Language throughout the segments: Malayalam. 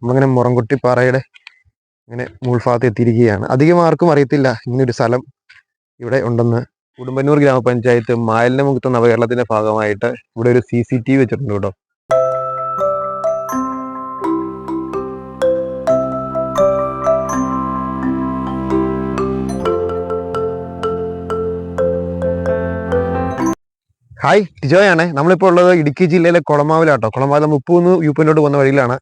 നമ്മളിങ്ങനെ മുറംകുട്ടിപ്പാറയുടെ ഇങ്ങനെ മുൾഭാഗത്ത് എത്തിയിരിക്കുകയാണ്. അധികം ആർക്കും അറിയത്തില്ല ഇങ്ങനൊരു സ്ഥലം ഇവിടെ ഉണ്ടെന്ന്. കുടുംബന്നൂർ ഗ്രാമപഞ്ചായത്ത് മാലിന്യമുക്ത നവകേരളത്തിന്റെ ഭാഗമായിട്ട് ഇവിടെ ഒരു സി സി ടി വി വെച്ചിട്ടുണ്ട് കേട്ടോ. ഹായ് ടിജോയാണ്. നമ്മളിപ്പോൾ ഉള്ളത് ഇടുക്കി ജില്ലയിലെ കുളമാവിലാട്ടോ. കുളമാവിൽ മുപ്പൂന്ന് യു പിന്നോട്ട് പോകുന്ന വഴിയിലാണ്.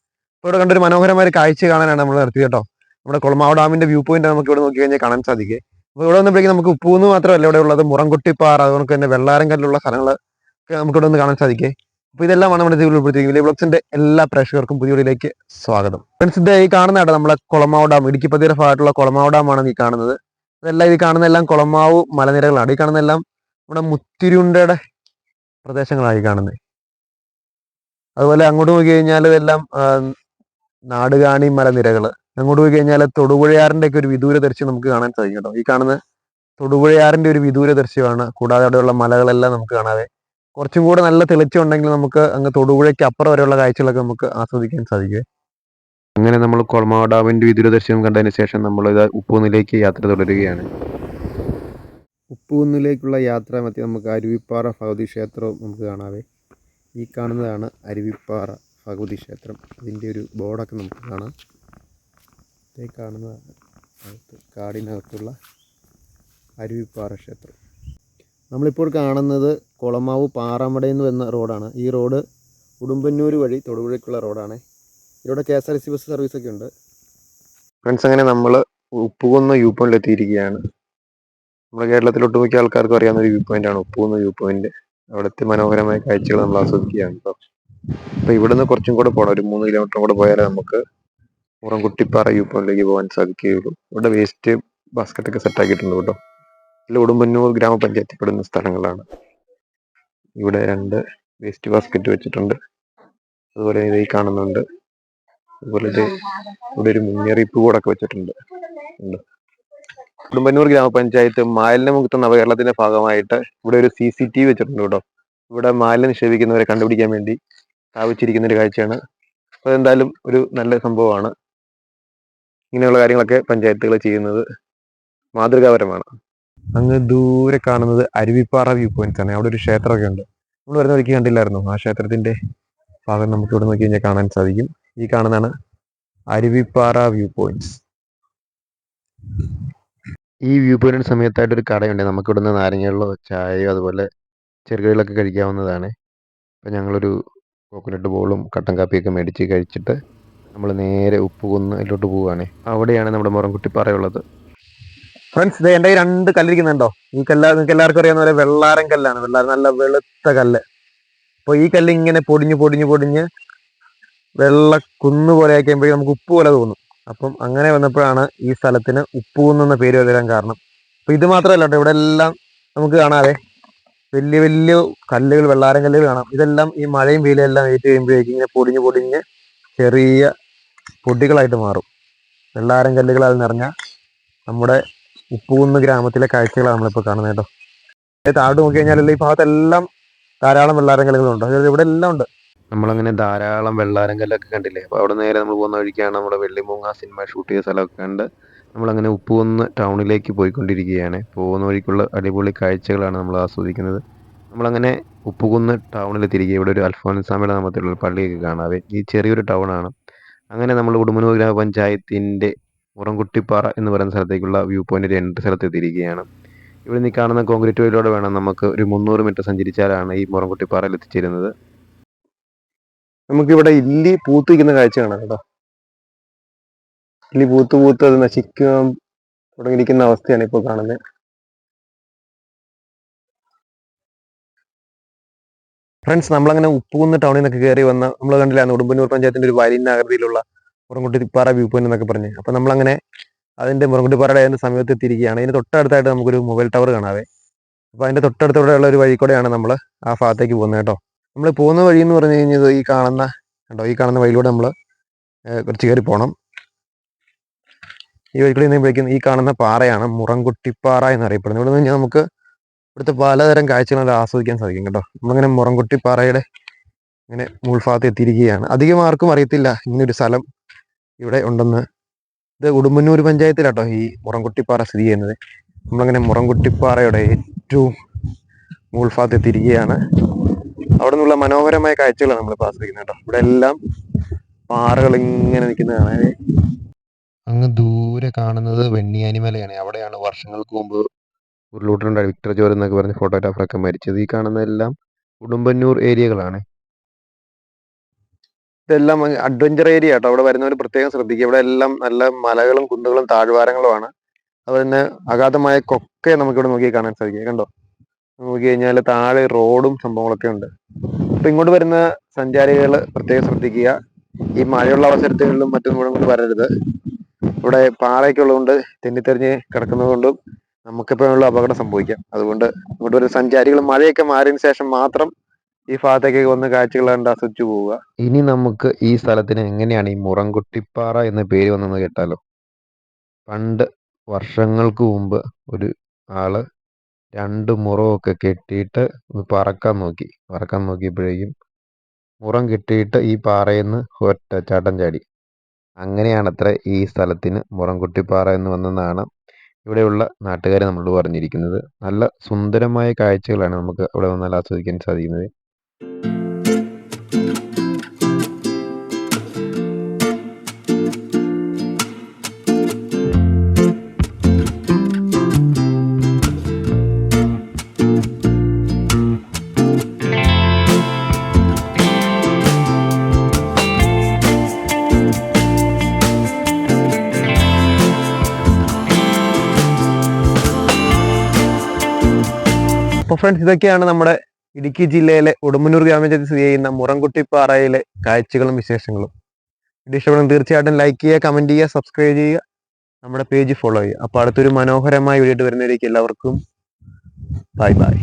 ഇവിടെ കണ്ടൊരു മനോഹരമായ കാഴ്ച കാണാനാണ് നമ്മൾ നിർത്തിയത് കേട്ടോ. നമ്മുടെ കുളമാവ് ഡാമിന്റെ വ്യൂ പോയിന്റ് നമുക്ക് ഇവിടെ നോക്കി കഴിഞ്ഞാൽ കാണാൻ സാധിക്കും. അപ്പോൾ ഇവിടെ വന്നപ്പോഴേക്കും നമുക്ക് ഉപ്പൂന്ന് മാത്രമല്ല ഇവിടെ ഉള്ളത് മുറംകുട്ടിപ്പാറ അതുകൊണ്ട് തന്നെ വെള്ളാരം കല്ലുള്ള സ്ഥലങ്ങൾ നമുക്ക് ഇവിടെ നിന്ന് കാണാൻ സാധിക്കേ. അപ്പോൾ ഇതെല്ലാമാണ് നമ്മുടെ ജീവിതത്തിൽ ഉൾപ്പെടുത്തിയിരിക്കുന്നത്. വിലേ എല്ലാ പ്രേക്ഷകർക്കും പുതിയ വീഡിയോയിലേക്ക് സ്വാഗതം. ഫ്രണ്ട്സ് ഇത് ഈ കാണുന്ന കേട്ടോ നമ്മളെ കുളമാവ് ഡാം. ഇടുക്കി പതിയുടെ ഭാഗത്തുള്ള കുളമാവ് ഡാമാണ് ഈ കാണുന്നത്. അതെല്ലാം ഈ കാണുന്ന എല്ലാം കുളമാവ് മലനിരകളാണ്. ഈ കാണുന്ന എല്ലാം നമ്മുടെ മുത്തിരുണ്ടയുടെ പ്രദേശങ്ങളായി കാണുന്നത്. അതുപോലെ അങ്ങോട്ട് നോക്കി കഴിഞ്ഞാൽ ഇതെല്ലാം നാടുകാണി മലനിരകൾ. അങ്ങോട്ട് പോയി കഴിഞ്ഞാൽ തൊടുപുഴയാറിന്റെ ഒക്കെ ഒരു വിദൂര ദൃശ്യം നമുക്ക് കാണാൻ സാധിക്കും കേട്ടോ. ഈ കാണുന്ന തൊടുപുഴയാറിന്റെ ഒരു വിദൂര ദൃശ്യമാണ്. കൂടാതെ അവിടെയുള്ള മലകളെല്ലാം നമുക്ക് കാണാതെ. കുറച്ചും കൂടെ നല്ല തെളിച്ചുണ്ടെങ്കിൽ നമുക്ക് അങ്ങ് തൊടുപുഴയ്ക്ക് അപ്പുറം വരെയുള്ള കാഴ്ചകളൊക്കെ നമുക്ക് ആസ്വദിക്കാൻ സാധിക്കും. അങ്ങനെ നമ്മൾ കൊളമാവ് ഡാമിന്റെ വിദൂര ദൃശ്യം കണ്ടതിന് ശേഷം നമ്മൾ ഇത് ഉപ്പൂന്നിലേക്ക് യാത്ര തുടരുകയാണ്. ഉപ്പൂന്നിലേക്കുള്ള യാത്ര മധ്യ നമുക്ക് അരുവിപ്പാറ ഭഗവതി ക്ഷേത്രവും നമുക്ക് കാണാവേ ഈ കാണുന്നതാണ് അരുവിപ്പാറ. ഭഗവതി ക്ഷേത്രം. അതിന്റെ ഒരു ബോർഡൊക്കെ നമുക്ക് കാണാം. ഇതേ കാണുന്ന കാടിനകത്തുള്ള അരുവിപ്പാറ ക്ഷേത്രം. നമ്മളിപ്പോൾ കാണുന്നത് കുളമാവ് പാറമടയെന്ന് വരുന്ന റോഡാണ്. ഈ റോഡ് ഉടുമ്പന്നൂർ വഴി തൊടുപുഴയ്ക്കുള്ള റോഡാണ്. ഇവിടെ K S R C bus സർവീസൊക്കെ ഉണ്ട്. ഫ്രണ്ട്സ് അങ്ങനെ നമ്മൾ ഉപ്പുകുന്ന വ്യൂ പോയിന്റിൽ എത്തിയിരിക്കുകയാണ്. നമ്മുടെ കേരളത്തിൽ ഒട്ടുമിക്ക ആൾക്കാർക്കും അറിയാവുന്ന ഒരു വ്യൂ പോയിന്റ് ആണ് ഉപ്പുകുന്ന വ്യൂ പോയിന്റ്. അവിടുത്തെ മനോഹരമായ കാഴ്ചകൾ നമ്മൾ ആസ്വദിക്കുകയാണ്. കേട്ടോ അപ്പൊ ഇവിടുന്ന് കുറച്ചും കൂടെ പോകണം ഒരു മൂന്ന് കിലോമീറ്റർ കൂടെ പോയാലേ നമുക്ക് ഉറംകുട്ടിപ്പാറ വ്യൂ പോയിന്റിലേക്ക് പോകാൻ സാധിക്കുകയുള്ളൂ. ഇവിടെ വേസ്റ്റ് ബാസ്ക്കറ്റ് ഒക്കെ സെറ്റ് ആക്കിയിട്ടുണ്ട് കേട്ടോ. ഇതിൽ ഉടുമ്പന്നൂർ ഗ്രാമപഞ്ചായത്തിൽ പെടുന്ന സ്ഥലങ്ങളാണ്. ഇവിടെ രണ്ട് വേസ്റ്റ് ബാസ്ക്കറ്റ് വെച്ചിട്ടുണ്ട്. അതുപോലെ ഇത് കാണുന്നുണ്ട്. അതുപോലെ ഇത് ഇവിടെ ഒരു മുന്നറിയിപ്പ് കൂടൊക്കെ വെച്ചിട്ടുണ്ട്. ഉടുമ്പന്നൂർ ഗ്രാമപഞ്ചായത്ത് മാലിന്യമുക്ത നവകേരളത്തിന്റെ ഭാഗമായിട്ട് ഇവിടെ ഒരു സി സി ടി വി വെച്ചിട്ടുണ്ട് കേട്ടോ. ഇവിടെ മാലിന്യം നിക്ഷേപിക്കുന്നവരെ കണ്ടുപിടിക്കാൻ വേണ്ടി സ്ഥാപിച്ചിരിക്കുന്ന ഒരു കാഴ്ചയാണ്. അപ്പോൾ അതെന്തായാലും ഒരു നല്ല സംഭവമാണ്. ഇങ്ങനെയുള്ള കാര്യങ്ങളൊക്കെ പഞ്ചായത്തുകൾ ചെയ്യുന്നത് മാതൃകാപരമാണ്. അങ്ങ് ദൂരെ കാണുന്നത് അരുവിപ്പാറ വ്യൂ പോയിന്റ് ആണ്. അവിടെ ഒരു ക്ഷേത്രമൊക്കെ ഉണ്ട്. നമ്മൾ വരുന്ന വഴിക്ക് കണ്ടില്ലായിരുന്നു? ആ ക്ഷേത്രത്തിന്റെ ഭാഗം നമുക്ക് ഇവിടെ നോക്കി കഴിഞ്ഞാൽ കാണാൻ സാധിക്കും. ഈ കാണുന്നതാണ് അരുവിപ്പാറ വ്യൂ പോയിന്റ്സ് ഈ വ്യൂ പോയിന്റിന് സമയത്തായിട്ട് ഒരു കടയുണ്ട്. നമുക്ക് ഇവിടുന്ന് നാരങ്ങകളിലോ ചായയോ അതുപോലെ ചെറുകടികളൊക്കെ കഴിക്കാവുന്നതാണ്. അപ്പൊ ഞങ്ങളൊരു കോക്കനട്ട് ബോളും കട്ടൻ കാപ്പിയൊക്കെ മേടിച്ച് കഴിച്ചിട്ട് നമ്മൾ നേരെ ഉപ്പുകുന്നിലോട്ട് പോവുകയാണ്. അവിടെയാണ് നമ്മുടെ മുറംകുട്ടിപ്പാറയുള്ളത് ഫ്രണ്ട്സ് ഇത് എന്റെ രണ്ട് കല്ലിരിക്കുന്നുണ്ടോ? ഈ കല്ല് നിങ്ങൾക്ക് എല്ലാവർക്കും അറിയാവുന്ന പോലെ വെള്ളാരൻ കല്ലാണ്. വെള്ളാരം നല്ല വെളുത്ത കല്ല്. അപ്പോൾ ഈ കല്ല് ഇങ്ങനെ പൊടിഞ്ഞ് പൊടിഞ്ഞ് പൊടിഞ്ഞ് വെള്ള കുന്ന് പോലെ ആക്കിയപ്പോഴേ നമുക്ക് ഉപ്പ് പോലെ തോന്നും. അപ്പം അങ്ങനെ വന്നപ്പോഴാണ് ഈ സ്ഥലത്തിന് ഉപ്പുകുന്ന് എന്ന പേര് വരാൻ കാരണം. അപ്പൊ ഇത് മാത്രമല്ല കേട്ടോ ഇവിടെ എല്ലാം നമുക്ക് കാണാതെ വലിയ വലിയ കല്ലുകൾ വെള്ളാരം കല്ലുകൾ കാണാം. ഇതെല്ലാം ഈ മഴയും വെയിലും എല്ലാം ഏറ്റു കഴിയുമ്പോഴേക്കും ഇങ്ങനെ പൊടിഞ്ഞ് പൊടിഞ്ഞ് ചെറിയ പൊടികളായിട്ട് മാറും. വെള്ളാരം കല്ലുകളാൽ നിറഞ്ഞ നമ്മുടെ ഉപ്പുകുന്ന് ഗ്രാമത്തിലെ കാഴ്ചകളാണ് നമ്മളിപ്പോൾ കാണുന്നത് കേട്ടോ. താഴോട്ട് നോക്കി കഴിഞ്ഞാൽ ഈ ഭാഗത്തെല്ലാം ധാരാളം വെള്ളാരം കല്ലുകളുണ്ട് അതായത് ഇവിടെ എല്ലാം ഉണ്ട്. നമ്മളങ്ങനെ ധാരാളം വെള്ളാരം കല്ലൊക്കെ കണ്ടില്ലേ? അപ്പോൾ അവിടെ നേരെ നമ്മൾ പോകുന്ന വഴിക്കാണ് നമ്മുടെ വെള്ളിമൂങ്ങ സിനിമ ഷൂട്ട് ചെയ്ത സ്ഥലമൊക്കെ കണ്ട് നമ്മളങ്ങനെ ഉപ്പുകുന്ന് ടൗണിലേക്ക് പോയിക്കൊണ്ടിരിക്കുകയാണ്. പോകുന്ന വഴിക്കുള്ള അടിപൊളി കാഴ്ചകളാണ് നമ്മൾ ആസ്വദിക്കുന്നത്. നമ്മളങ്ങനെ ഉപ്പുകുന്ന് ടൗണിൽ തിരികെ ഇവിടെ ഒരു അൽഫോൻസാമയുടെ നാമത്തിലുള്ള പള്ളിയൊക്കെ കാണാവേ. ഈ ചെറിയൊരു ടൗണാണ്. അങ്ങനെ നമ്മൾ ഉടുമ്പന്നൂർ ഗ്രാമപഞ്ചായത്തിന്റെ മുറംകുട്ടിപ്പാറ എന്ന് പറയുന്ന സ്ഥലത്തേക്കുള്ള വ്യൂ പോയിന്റിന്റെ എൻട്രി സ്ഥലത്ത് എത്തിയിരിക്കുകയാണ് ഇവിടെ നിന്ന് കാണുന്ന കോൺക്രീറ്റ് വഴിയിലൂടെ വേണം നമുക്ക് ഒരു മുന്നൂറ് മീറ്റർ സഞ്ചരിച്ചാലാണ് ഈ മുറംകുട്ടിപ്പാറയിൽ എത്തിച്ചേരുന്നത്. നമുക്കിവിടെ ഇല്ലി പൂത്തിരിക്കുന്ന കാഴ്ച കാണാം കേട്ടോ. ഇല്ലി പൂത്ത് പൂത്ത് അത് നശിക്കാൻ തുടങ്ങിയിരിക്കുന്ന അവസ്ഥയാണ് ഇപ്പോൾ കാണുന്നത് ഫ്രണ്ട്സ് നമ്മളങ്ങനെ ഉപ്പുകുന്ന് ടൗണിൽ നിന്നൊക്കെ കയറി വന്ന നമ്മൾ കണ്ടില്ലായിരുന്നു ഉടുമ്പന്നൂർ പഞ്ചായത്തിന്റെ ഒരു വലിയ ആകൃതിയിലുള്ള പാറ വ്യൂ പോയിന്റ് എന്നൊക്കെ പറഞ്ഞ്. അപ്പം നമ്മളങ്ങനെ അതിന്റെ മുറങ്കുട്ടിപ്പാറയുടെ അതിന്റെ സമയത്ത് എത്തിയിരിക്കുകയാണ്. അതിന്റെ തൊട്ടടുത്തായിട്ട് നമുക്കൊരു മൊബൈൽ ടവർ കാണാവേ. അപ്പോൾ അതിന്റെ തൊട്ടടുത്തൂടെയുള്ള ഒരു വഴി കൂടെയാണ് നമ്മൾ ആ ഭാഗത്തേക്ക് പോകുന്നത് കേട്ടോ. നമ്മൾ പോകുന്ന വഴി എന്ന് പറഞ്ഞു കഴിഞ്ഞത് ഈ കാണുന്ന കണ്ടോ? ഈ കാണുന്ന വഴിയിലൂടെ നമ്മൾ കുറച്ച് കയറി പോകണം ഈ വഴിക്കൂടി നിന്നുമ്പോഴേക്കും ഈ കാണുന്ന പാറയാണ് മുറംകുട്ടിപ്പാറ എന്നറിയപ്പെടുന്നത്. ഇവിടെ നിന്ന് നമുക്ക് ഇവിടുത്തെ പലതരം കാഴ്ചകൾ ആസ്വദിക്കാൻ സാധിക്കും കേട്ടോ. നമ്മളിങ്ങനെ മുറംകുട്ടിപ്പാറയുടെ ഇങ്ങനെ മുൾഭാഗത്ത് എത്തിയിരിക്കുകയാണ്. അധികം ആർക്കും അറിയത്തില്ല ഇങ്ങനൊരു സ്ഥലം ഇവിടെ ഉണ്ടെന്ന്. ഇത് ഉടുമ്പന്നൂർ പഞ്ചായത്തിലാട്ടോ ഈ മുറംകുട്ടിപ്പാറ സ്ഥിതി ചെയ്യുന്നത്. നമ്മളിങ്ങനെ മുറംകുട്ടിപ്പാറയുടെ ഏറ്റവും മുൾഭാഗത്ത് എത്തിയിരിക്കുകയാണ്. അവിടെ നിന്നുള്ള മനോഹരമായ കാഴ്ചകളാണ് നമ്മൾ ആസ്വദിക്കുന്നത് കേട്ടോ. ഇവിടെ എല്ലാം പാറകൾ ഇങ്ങനെ നിൽക്കുന്നതാണ്. അങ്ങ് ദൂരെ കാണുന്നത് വെണ്ണിയാനിമലയാണ് അവിടെയാണ് വർഷങ്ങൾക്ക് മുമ്പ് ഉരുളൂട്ടുണ്ടായി വിക്ടർ ജോർ എന്നൊക്കെ പറഞ്ഞ ഫോട്ടോഗ്രാഫറൊക്കെ മരിച്ചത്. ഈ കാണുന്നതെല്ലാം ഉടുമ്പന്നൂർ ഏരിയകളാണ്. ഇതെല്ലാം അഡ്വഞ്ചർ ഏരിയ കേട്ടോ അവിടെ വരുന്നവർ പ്രത്യേകം ശ്രദ്ധിക്കുക. ഇവിടെ എല്ലാം നല്ല മലകളും കുന്നുകളും താഴ്വാരങ്ങളുമാണ്. അതുപോലെ തന്നെ അഗാധമായ കൊക്കെ നമുക്കിവിടെ നോക്കി കാണാൻ സാധിക്കും. കണ്ടോ? നോക്കി കഴിഞ്ഞാൽ താഴെ റോഡും സംഭവങ്ങളൊക്കെ ഉണ്ട്. അപ്പൊ ഇങ്ങോട്ട് വരുന്ന സഞ്ചാരികൾ പ്രത്യേകം ശ്രദ്ധിക്കുക. ഈ മഴയുള്ള അവസരത്തുകളിലും മറ്റും കൂടെ വരരുത്. ഇവിടെ പാറയൊക്കെ ഉള്ളതുകൊണ്ട് തെന്നിത്തെറിഞ്ഞ് കിടക്കുന്നതുകൊണ്ടും നമുക്കിപ്പോഴുള്ള അപകടം സംഭവിക്കാം. അതുകൊണ്ട് ഇങ്ങോട്ട് ഒരു സഞ്ചാരികൾ മഴയൊക്കെ മാറിയതിനു ശേഷം മാത്രം ഈ ഭാഗത്തേക്ക് വന്ന് കാഴ്ചകൾ കണ്ട് ആസ്വദിച്ചു പോവുക. ഇനി നമുക്ക് ഈ സ്ഥലത്തിന് എങ്ങനെയാണ് ഈ മുറംകുട്ടിപ്പാറ എന്ന പേര് വന്നെന്ന് കേട്ടാലോ? പണ്ട് വർഷങ്ങൾക്ക് മുമ്പ് ഒരു ആൾ രണ്ട് മുറമൊക്കെ കെട്ടിയിട്ട് പറക്കാൻ നോക്കി. പറക്കാൻ നോക്കിയപ്പോഴേക്കും മുറം കെട്ടിയിട്ട് ഈ പാറയിൽ നിന്ന് ഒറ്റ ചാട്ടം ചാടി. അങ്ങനെയാണത്ര ഈ സ്ഥലത്തിന് മുറംകുട്ടിപ്പാറ എന്ന് വന്നെന്നാണ് ഇവിടെയുള്ള നാട്ടുകാർ നമ്മളോട് പറഞ്ഞിരിക്കുന്നത്. നല്ല സുന്ദരമായ കാഴ്ചകളാണ് നമുക്ക് അവിടെ വന്നാൽ ആസ്വദിക്കാൻ സാധിക്കുന്നത്. അപ്പോൾ ഫ്രണ്ട്സ് ഇതൊക്കെയാണ് നമ്മുടെ ഇടുക്കി ജില്ലയിലെ ഉടുമ്പന്നൂർ ഗ്രാമപഞ്ചായത്ത് സ്ഥിതി ചെയ്യുന്ന മുറംകുട്ടിപ്പാറയിലെ കാഴ്ചകളും വിശേഷങ്ങളും. ഇത് ഇഷ്ടപ്പെടുന്ന തീർച്ചയായിട്ടും ലൈക്ക് ചെയ്യുക കമന്റ് ചെയ്യുക സബ്സ്ക്രൈബ് ചെയ്യുക നമ്മുടെ പേജ് ഫോളോ ചെയ്യുക. അപ്പോൾ അടുത്തൊരു മനോഹരമായ വീഡിയോ വരുന്നവരേക്ക് എല്ലാവർക്കും ബൈ ബൈ